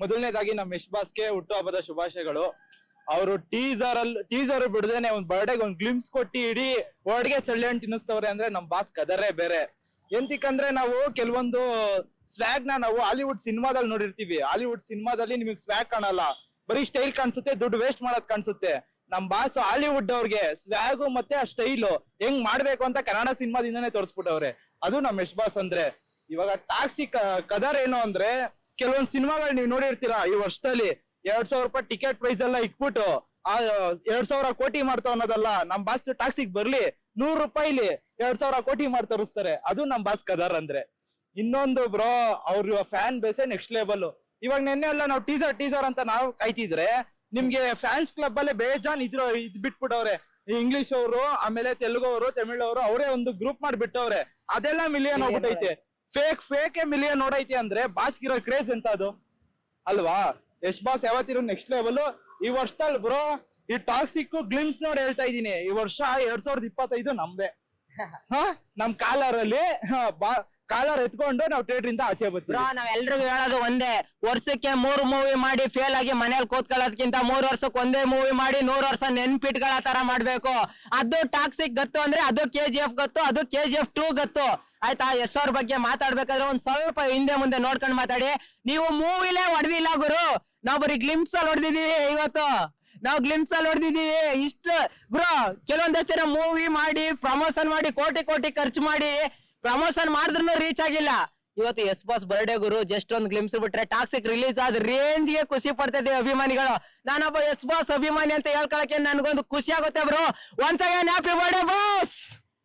ಮೊದಲನೇದಾಗಿ ನಮ್ಮ ಯಶ್ ಬಾಸ್ಗೆ ಹುಟ್ಟುಹಬ್ಬದ ಶುಭಾಶಯಗಳು. ಅವರು ಟೀಸರ್ ಅಲ್ಲಿ ಟೀಸರ್ ಬಿಡದೇನೆ ಒಂದ್ ಬರ್ಡೇಗೆ ಒಂದ್ ಗ್ಲಿಮ್ಸ್ ಕೊಟ್ಟಿ ಇಡೀ ವರ್ಡ್ಗೆ ಚಳ್ಳೆ ಹಣ್ಣು ತಿನ್ನಿಸ್ತವ್ರೆ ಅಂದ್ರೆ ನಮ್ ಬಾಸ್ ಕದರೇ ಬೇರೆ. ಎಂತಿಕಂದ್ರೆ ನಾವು ಕೆಲವೊಂದು ಸ್ವ್ಯಾಗ್ನ ನಾವು ಹಾಲಿವುಡ್ ಸಿನಿಮಾದಲ್ಲಿ ನೋಡಿರ್ತೀವಿ. ಹಾಲಿವುಡ್ ಸಿನಿಮಾದಲ್ಲಿ ನಿಮಗೆ ಸ್ವ್ಯಾಗ್ ಕಾಣಲ್ಲ. ಬರೀ ಸ್ಟೈಲ್ ಕಾಣಿಸುತ್ತೆ, ದುಡ್ಡು ವೇಸ್ಟ್ ಮಾಡೋದ್ ಕಾಣಿಸುತ್ತೆ. ನಮ್ ಬಾಸ್ ಹಾಲಿವುಡ್ ಅವ್ರಿಗೆ ಸ್ವ್ಯಾಗು ಮತ್ತೆ ಆ ಸ್ಟೈಲು ಹೆಂಗ್ ಮಾಡ್ಬೇಕು ಅಂತ ಕನ್ನಡ ಸಿನಿಮಾದಿಂದಾನೇ ತೋರಿಸ್ಬಿಟ್ಟವ್ರೆ. ಅದು ನಮ್ ಯಶ್ ಬಾಸ್ ಅಂದ್ರೆ. ಇವಾಗ ಟಾಕ್ಸಿಕ್ ಕದರ್ ಏನು ಅಂದ್ರೆ ಕೆಲವೊಂದು ಸಿನಿಮಾಗಳು ನೀವು ನೋಡಿರ್ತೀರಾ ಈ ವರ್ಷದಲ್ಲಿ ಎರಡ್ ಸಾವಿರ ರೂಪಾಯಿ ಟಿಕೆಟ್ ಪ್ರೈಸ್ ಎಲ್ಲ ಇಟ್ಬಿಟ್ಟು, ಆ, ಎರಡ್ ಸಾವಿರ ಕೋಟಿ ಮಾಡ್ತಾವ ಅನ್ನೋದಲ್ಲ, ನಮ್ ಬಾಸ್ ಟಾಕ್ಸಿಕ್ ಬರ್ಲಿ, ನೂರ್ ರೂಪಾಯಿಲಿ ಎರಡ್ ಸಾವಿರ ಕೋಟಿ ಮಾಡಿ ತರಿಸ್ತಾರೆ. ಅದು ನಮ್ ಬಾಸ್ ಕದರ್ ಅಂದ್ರೆ. ಇನ್ನೊಂದು ಬ್ರೋ, ಅವ್ರ ಫ್ಯಾನ್ ಬೇಸೆ ನೆಕ್ಸ್ಟ್ ಲೆವೆಲ್ ಇವಾಗ ನಿನ್ನೆ ಎಲ್ಲ ನಾವು ಟೀಸರ್ ಟೀಸರ್ ಅಂತ ನಾವು ಕಾಯ್ತಿದ್ರೆ, ನಿಮ್ಗೆ ಫ್ಯಾನ್ಸ್ ಕ್ಲಬ್ ಅಲ್ಲೇ ಬೇಜಾನ್ ಇದ್ರ, ಇದ್ ಬಿಟ್ಬಿಟ್ಟವ್ರೆ. ಇಂಗ್ಲಿಷ್ ಅವರು, ಆಮೇಲೆ ತೆಲುಗು ಅವರು, ತಮಿಳ್ ಅವರು, ಅವರೇ ಒಂದು ಗ್ರೂಪ್ ಮಾಡ್ಬಿಟ್ಟವ್ರೆ. ಅದೆಲ್ಲ ಮಿಲಿಯನ್ ಹೋಗ್ಬಿಟ್ಟೈತೆ ಫೇಕ್ ಫೇಕ್ ಮಿಲಿಯನ್ ನೋಡೈತಿ ಅಂದ್ರೆ ಬಾಸ್ಗಿರೋ ಕ್ರೇಜ್ ಎಂತ ಅದು ಅಲ್ವಾ? ಯಶ್ ಬಾಸ್ ಯಾವತ್ತಿರೋ ನೆಕ್ಸ್ಟ್ ಲೆವೆಲ್ ಈ ವರ್ಷದಲ್ಲಿ ಬ್ರೋ ಈ ಟಾಕ್ಸಿಕ್ ಗ್ಲಿಮ್ಸ್ ನೋಡಿ ಹೇಳ್ತಾ ಇದೀನಿ ಈ ವರ್ಷ ಎರಡ್ ಸಾವಿರದ ಇಪ್ಪತ್ತೈದು ನಮ್ದೆ. ನಮ್ ಕಾಲರ್ ಅಲ್ಲಿ ಕಾಲರ್ ಎತ್ಕೊಂಡು ನಾವು ಥಿಯೇಟರ್ ಇಂದ ಆಚೆ ಬರ್ತೀವಿ. ಬ್ರೋ ನಾವ್ ಎಲ್ರಿಗೂ ಹೇಳೋದು ಒಂದೇ. ವರ್ಷಕ್ಕೆ ಮೂರು ಮೂವಿ ಮಾಡಿ ಫೇಲ್ ಆಗಿ ಮನೇಲಿ ಕೂತ್ಕೊಳ್ಳೋದಕ್ಕಿಂತ ಮೂರ್ ವರ್ಷಕ್ಕೆ ಒಂದೇ ಮೂವಿ ಮಾಡಿ ನೂರ್ ವರ್ಷ ನೆನ್ಪಿಟ್ಗಳ ತರ ಮಾಡ್ಬೇಕು. ಅದು ಟಾಕ್ಸಿಕ್ ಗತ್ತು ಅಂದ್ರೆ ಅದು ಕೆ ಜಿ ಎಫ್ ಗತ್ತು, ಅದು ಕೆ ಜಿ ಎಫ್ ಟೂ ಗತ್ತು. ಆಯ್ತಾ ಯಶ್ ಅವ್ರ ಬಗ್ಗೆ ಮಾತಾಡ್ಬೇಕಾದ್ರೆ ಒಂದ್ ಸ್ವಲ್ಪ ಹಿಂದೆ ಮುಂದೆ ನೋಡ್ಕೊಂಡು ಮಾತಾಡಿ. ನೀವು ಮೂವಿಲೇ ಹೊಡೆದಿಲ್ಲ ಗುರು. ನಾವ್ ಬರೀ ಗ್ಲಿಮ್ಸ್ ಅಲ್ಲಿ ಹೊಡೆದಿದೀವಿ ಇವತ್ತು. ನಾವು ಗ್ಲಿಮ್ಸ್ ಅಲ್ಲಿ ಹೊಡೆದಿದೀವಿ ಇಷ್ಟ ಗುರು, ಕೆಲವೊಂದಷ್ಟು ಜನ ಮೂವಿ ಮಾಡಿ ಪ್ರಮೋಷನ್ ಮಾಡಿ, ಕೋಟಿ ಕೋಟಿ ಖರ್ಚು ಮಾಡಿ ಪ್ರಮೋಷನ್ ಮಾಡಿದ್ರು ರೀಚ್ ಆಗಿಲ್ಲ. ಇವತ್ತು ಎಸ್ ಬಾಸ್ ಬರ್ಡೇ ಗುರು. ಜಸ್ಟ್ ಒಂದ್ ಗ್ಲಿಮ್ಸ್ ಬಿಟ್ರೆ ಟಾಕ್ಸಿಕ್ ರಿಲೀಸ್ ಆದ ರೇಂಜ್ಗೆ ಖುಷಿ ಪಡ್ತಾ ಇದೀವಿ ಅಭಿಮಾನಿಗಳು. ನಾನೊಬ್ಬ ಎಸ್ ಬಾಸ್ ಅಭಿಮಾನಿ ಅಂತ ಹೇಳ್ಕೊಳಕ್ಕೆ ನನ್ಗೊಂದು ಖುಷಿ ಆಗುತ್ತೆ bro once again happy birthday boss